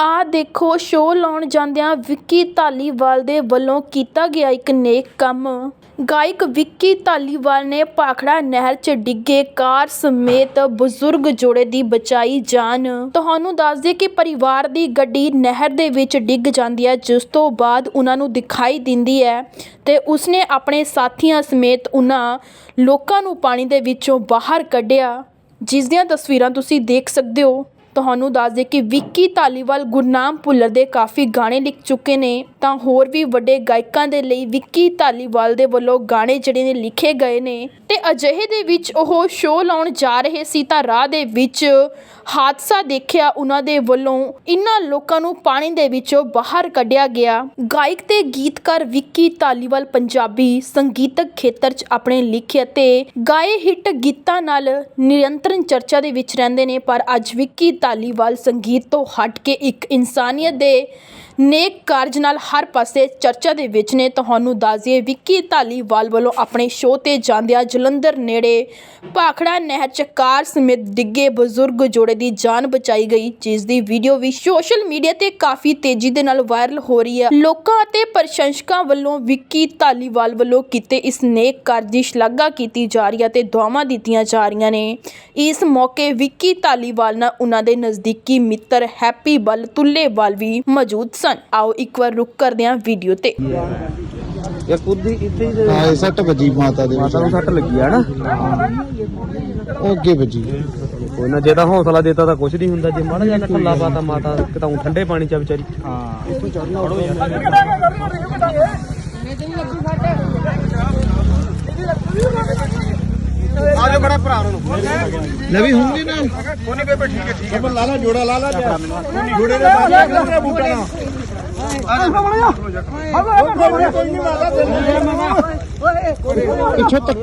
ਆਹ ਦੇਖੋ, ਸ਼ੋਅ ਲਾਉਣ ਜਾਂਦਿਆਂ ਵਿੱਕੀ ਧਾਲੀਵਾਲ ਦੇ ਵੱਲੋਂ ਕੀਤਾ ਗਿਆ ਇੱਕ ਨੇਕ ਕੰਮ। ਗਾਇਕ ਵਿੱਕੀ ਧਾਲੀਵਾਲ ਨੇ ਭਾਖੜਾ ਨਹਿਰ 'ਚ ਡਿੱਗੇ ਕਾਰ ਸਮੇਤ ਬਜ਼ੁਰਗ ਜੋੜੇ ਦੀ ਬਚਾਈ ਜਾਨ। ਤੁਹਾਨੂੰ ਦੱਸ ਦਈਏ ਕਿ ਪਰਿਵਾਰ ਦੀ ਗੱਡੀ ਨਹਿਰ ਦੇ ਵਿੱਚ ਡਿੱਗ ਜਾਂਦੀ ਹੈ, ਜਿਸ ਤੋਂ ਬਾਅਦ ਉਹਨਾਂ ਨੂੰ ਦਿਖਾਈ ਦਿੰਦੀ ਹੈ ਤੇ ਉਸਨੇ ਆਪਣੇ ਸਾਥੀਆਂ ਸਮੇਤ ਉਹਨਾਂ ਲੋਕਾਂ ਨੂੰ ਪਾਣੀ ਦੇ ਵਿੱਚੋਂ ਬਾਹਰ ਕੱਢਿਆ। ਜਿਸ ਦੀਆਂ ਤਸਵੀਰਾਂ ਤੁਸੀਂ ਦੇਖ ਸਕਦੇ ਹੋ। ਤੁਹਾਨੂੰ ਦੱਸ ਦੇ ਕਿ ਵਿੱਕੀ ਧਾਲੀਵਾਲ ਗੁਰਨਾਮ ਭੁੱਲਰ ਦੇ ਕਾਫੀ ਗਾਣੇ ਲਿਖ ਚੁੱਕੇ ਨੇ, ਤਾਂ ਹੋਰ ਵੀ ਵੱਡੇ ਗਾਇਕਾਂ ਦੇ ਲਈ ਵਿੱਕੀ ਧਾਲੀਵਾਲ ਦੇ ਵੱਲੋਂ ਗਾਣੇ ਜਿਹੜੇ ਨੇ ਲਿਖੇ ਗਏ ਨੇ। ਤੇ ਅਜਿਹੇ ਦੇ ਵਿੱਚ ਉਹ ਸ਼ੋਅ ਲਾਉਣ ਜਾ ਰਹੇ ਸੀ ਤਾਂ ਰਾਹ ਦੇ ਵਿੱਚ ਹਾਦਸਾ ਦੇਖਿਆ ਉਹਨਾਂ ਦੇ ਵੱਲੋਂ ਇਹਨਾਂ ਲੋਕਾਂ ਨੂੰ ਪਾਣੀ ਦੇ ਵਿੱਚੋਂ ਬਾਹਰ ਕੱਢਿਆ ਗਿਆ। ਗਾਇਕ ਤੇ ਗੀਤਕਾਰ ਵਿੱਕੀ ਧਾਲੀਵਾਲ ਪੰਜਾਬੀ ਸੰਗੀਤਕ ਖੇਤਰ 'ਚ ਆਪਣੇ ਲਿਖੇ ਅਤੇ ਗਾਏ ਹਿੱਟ ਗੀਤਾਂ ਨਾਲ ਨਿਰੰਤਰਨ ਚਰਚਾ ਦੇ ਵਿੱਚ ਰਹਿੰਦੇ ਨੇ, ਪਰ ਅੱਜ ਵਿੱਕੀ ਧਾਲੀਵਾਲ ਸੰਗੀਤ ਤੋਂ ਹਟ ਕੇ ਇੱਕ ਇਨਸਾਨੀਅਤ ਦੇ ਨੇਕ ਕਾਰਜ ਨਾਲ ਹਰ ਪਾਸੇ ਚਰਚਾ ਦੇ ਵਿੱਚ ਨੇ। ਤੁਹਾਨੂੰ ਦੱਸ ਦਈਏ ਵਿੱਕੀ ਧਾਲੀਵਾਲ ਵੱਲੋਂ ਆਪਣੇ ਸ਼ੋਅ ਤੇ ਜਾਂਦਿਆਂ ਜਲੰਧਰ ਨੇੜੇ ਭਾਖੜਾ ਨਹਿਰ 'ਚ ਕਾਰ ਸਮੇਤ ਡਿੱਗੇ ਬਜ਼ੁਰਗ ਜੋੜੇ ਦੀ ਜਾਨ ਬਚਾਈ ਗਈ। ਜਿਸ ਦੀ ਵੀਡੀਓ ਵੀ ਸੋਸ਼ਲ ਮੀਡੀਆ ਤੇ ਕਾਫੀ ਤੇਜ਼ੀ ਦੇ ਨਾਲ ਵਾਇਰਲ ਹੋ ਰਹੀ ਹੈ। ਲੋਕਾਂ ਅਤੇ ਪ੍ਰਸ਼ੰਸਕਾਂ ਵੱਲੋਂ ਵਿੱਕੀ ਧਾਲੀਵਾਲ ਵੱਲੋਂ ਕੀਤੇ ਇਸ ਨੇਕ ਕਾਰਜ ਦੀ ਸ਼ਲਾਘਾ ਕੀਤੀ ਜਾ ਰਹੀ ਹੈ ਤੇ ਦੁਆਵਾਂ ਦਿੱਤੀਆਂ ਜਾ ਰਹੀਆਂ ਨੇ। ਇਸ ਮੌਕੇ ਵਿੱਕੀ ਧਾਲੀਵਾਲ ਨਾਲ ਉਹਨਾਂ ਦੇ ਨਜ਼ਦੀਕੀ ਮਿੱਤਰ ਹੈਪੀ ਬਲ ਤੁੱਲੇਵਾਲ ਵੀ ਮੌਜੂਦ ਸਨ। ਆਓ ਇੱਕ ਵਾਰ ਰੁਕ ਕਰਦੇ ਹਾਂ ਵੀਡੀਓ ਤੇ। ਇਹ ਕੁੱਦੀ ਇੱਥੇ ਹੀ ਹਾਂ ਇਹ ਸੱਟ ਵੱਜੀ ਮਾਤਾ ਦੇ ਵਿੱਚ ਮਾਤਾ ਨੂੰ ਸੱਟ ਲੱਗੀ ਆ ਨਾ? ਉਹ ਅੱਗੇ ਵੱਜੀ। ਕੋਈ ਨਾ ਜੇ ਤਾਂ ਹੌਸਲਾ ਦੇਤਾ ਤਾਂ ਕੁਝ ਨਹੀਂ ਹੁੰਦਾ। ਜੇ ਮਾੜਾ ਜਿਹਾ ਠੱਲਾ ਪਾਤਾ ਮਾਤਾ ਕਿਤਾ ਊਂ ਠੰਡੇ ਪਾਣੀ ਚ ਆ ਵਿਚਾਰੀ। ਆਜੋ ਬੜਾ ਭਰਾ ਨੂੰ। ਨਵੀਂ ਹੁੰਦੀ ਨਾਲ ਕੋਨੀ ਬੇਬੇ ਠੀਕ ਹੈ ਠੀਕ ਹੈ। ਲਾ ਲਾ ਜੋੜਾ ਲਾ ਲਾ ਜੋੜੇ ਦੇ ਕਿਹੜਾ ਬੂਟਾ ਨਾ ਆਜੋ ਕੋਈ ਨਹੀਂ ਮਾਰਦਾ ਪਿੱਛੋਂ ਤੱਕ